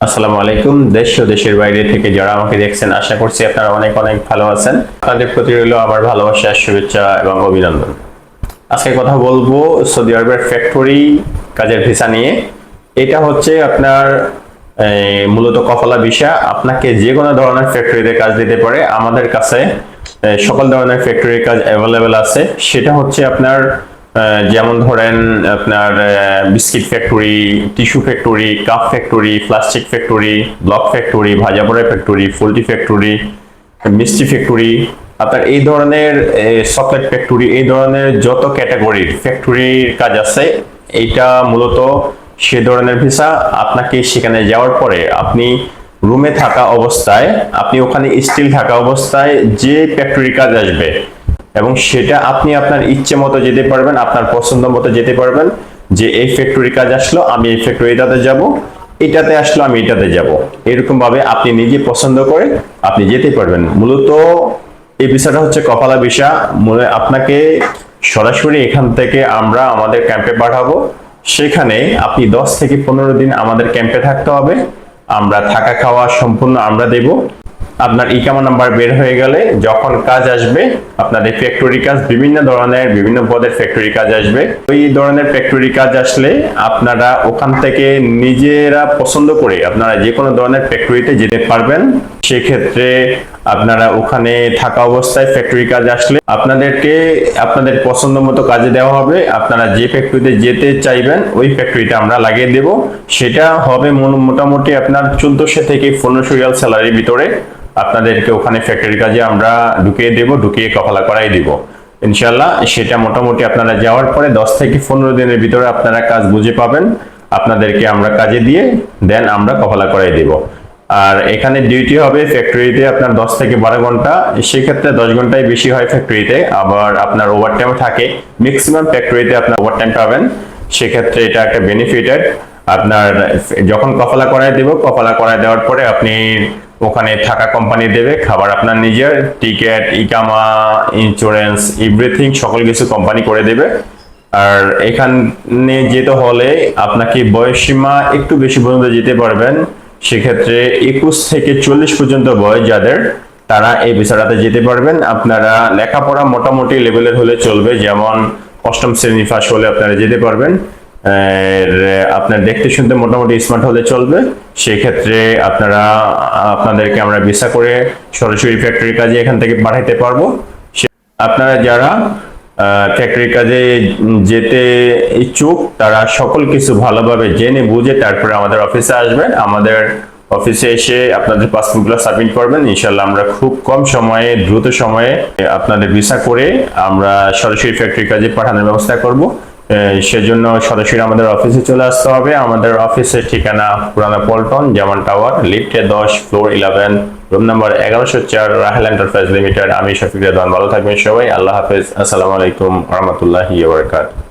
আসসালামু আলাইকুম, দেশ ও দেশের বাইরে থেকে যারা আমাকে দেখছেন, আশা করছি আপনারা অনেক অনেক ভালো আছেন। আপনাদের প্রতি রইল আমার ভালোবাসা, শুভেচ্ছা এবং অভিনন্দন। আজকে কথা বলব সৌদি আরবের ফ্যাক্টরি কাজের ভিসা নিয়ে। এটা হচ্ছে আপনার মূলত কফলা ভিসা আপনাকে যে কোনো ধরনের ফ্যাক্টরিতে কাজ দিতে পারে। আমাদের কাছে সকল ধরনের ফ্যাক্টরির কাজ অ্যাভেলেবেল আছে। সেটা হচ্ছে আপনার যেমন ধরেন আপনার biscuit factory, tissue factory, cup factory, plastic factory, block factory, ভাজাপড়া factory, poultry factory, মিষ্টি ফ্যাক্টরি, আপনার এই ধরনের চকলেট ফ্যাক্টরি, এই ধরনের যত ক্যাটাগরির ফ্যাক্টরির কাজ আছে, এইটা মূলত সে ধরনের ভিসা আপনাকে সেখানে যাওয়ার পরে আপনি রুমে থাকা অবস্থায়, আপনি ওখানে স্টিল থাকা অবস্থায় যে ফ্যাক্টরি কাজ আসবে এবং সেটা আপনি আপনার ইচ্ছে মতো যেতে পারবেন, আপনার পছন্দ মতো যেতে পারবেন, যে এই ফ্যাক্টরি কাজ আসলো, আমি এই ফ্যাক্টরিটাতে যাব, এটাতে আসলো, আমি এটাতে যাব। এরকম ভাবে আপনি নিজে পছন্দ করে আপনি যেতে পারবেন। মূলত এই বিষয়টা হচ্ছে কপালা বিষা। মূলে আপনাকে সরাসরি এখান থেকে আমরা আমাদের ক্যাম্পে পাঠাবো। সেখানে আপনি দশ থেকে পনেরো দিন আমাদের ক্যাম্পে থাকতে হবে। আমরা থাকা খাওয়া সম্পূর্ণ আমরা দেব। আপনার ইকামা নাম্বার বের হয়ে গেলে যখন কাজ আসবে, আপনাদের ফ্যাক্টরি কাজ বিভিন্ন ধরনের, বিভিন্ন পদের ফ্যাক্টরি কাজ আসবে। ওই ধরনের ফ্যাক্টরি কাজ আসলে আপনারা ওখান থেকে নিজেরা পছন্দ করে আপনারা যে কোনো ধরনের ফ্যাক্টরিতে যেতে পারবেন। সেক্ষেত্রে আপনারা ওখানে থাকা অবস্থায় ফ্যাক্টরি কাজ আসলে আপনাদেরকে আপনাদের পছন্দ মতো কাজে দেওয়া হবে। আপনারা যে ফ্যাক্টরিতে যেতে চাইবেন, ওই ফ্যাক্টরিতে আমরা লাগিয়ে দেব। সেটা হবে মোটামুটি আপনার চোদ্দশো থেকে পনেরোশো রিয়াল স্যালারির ভিতরে আপনাদেরকে ওখানে ফ্যাক্টরি কাজে আমরা ঢুকিয়ে দেব, ঢুকিয়ে কফলা করাই দিব। ইনশাল্লাহ সেটা মোটামুটি আপনারা যাওয়ার পরে দশ থেকে পনেরো দিনের ভিতরে আপনারা কাজ বুঝে পাবেন। আপনাদেরকে আমরা কাজে দিয়ে দেন আমরা কফলা করাই দিব। আর এখানে ডিউটি হবে ফ্যাক্টরিতে আপনার দশ থেকে বারো ঘণ্টা। সেক্ষেত্রে দশ ঘন্টায় বেশি হয় ফ্যাক্টরিতে আবার আপনার ওভার টাইম থাকে। ম্যাক্সিমাম ফ্যাক্টরিতে আপনার ওভার টাইম পাবেন। সেক্ষেত্রে এটা একটা বেনিফিটেড আপনার যখন কফলা করায় দেব, কফলা করায় দেওয়ার পরে আপনি ওখানে থাকা কোম্পানি দেবে। খাবার আপনার নিজের টিকিট ইকামা ইন্স্যুরেন্স এভরিথিং সকল কিছু কোম্পানি করে দেবে। আর এখানে যেতে হলে আপনাকে বয়সসীমা একটু বেশি পর্যন্ত যেতে পারবেন। সেক্ষেত্রে একুশ থেকে চল্লিশ পর্যন্ত বয়স যাদের, তারা এই বিষয়টাতে যেতে পারবেন। আপনারা লেখাপড়া মোটামুটি লেভেলের হলে চলবে, যেমন অষ্টম শ্রেণি পাস হলে আপনারা যেতে পারবেন। আপনার দেখতে শুনতে মোটামুটি স্মার্ট হলে চলবে। সেক্ষেত্রে আপনারা, আপনাদেরকে আমরা ভিসা করে সরাসরি ফ্যাক্টরি কাজে এখান থেকে পাঠাইতে পারব। আপনারা যারা ফ্যাক্টরি কাজে যেতে ইচ্ছুক, তারা সকল কিছু ভালোভাবে জেনে বুঝে তারপরে আমাদের অফিসে আসবেন। আমাদের অফিসে এসে আপনাদের পাসপোর্টগুলো সাবমিট করবেন। ইনশাল্লাহ আমরা খুব কম সময়ে, দ্রুত সময়ে আপনাদের ভিসা করে আমরা সরাসরি ফ্যাক্টরি কাজে পাঠানোর ব্যবস্থা করব। সেজন্য সরাসরি আমাদের অফিসে চলে আসতে হবে। আমাদের অফিসের ঠিকানা পুরানা পল্টন যেমন টাওয়ার, লিফটে দশ, ফ্লোর ইলেভেন রুম নাম্বার এগারোশো চার, রাহেল এন্টারপ্রাইজ লিমিটেড। আমি শফিক রেদান ভালো থাকবেন সবাই। আল্লাহ হাফেজ। আসসালামু আলাইকুম রহমতুল্লাহি ওবরাকাতুহু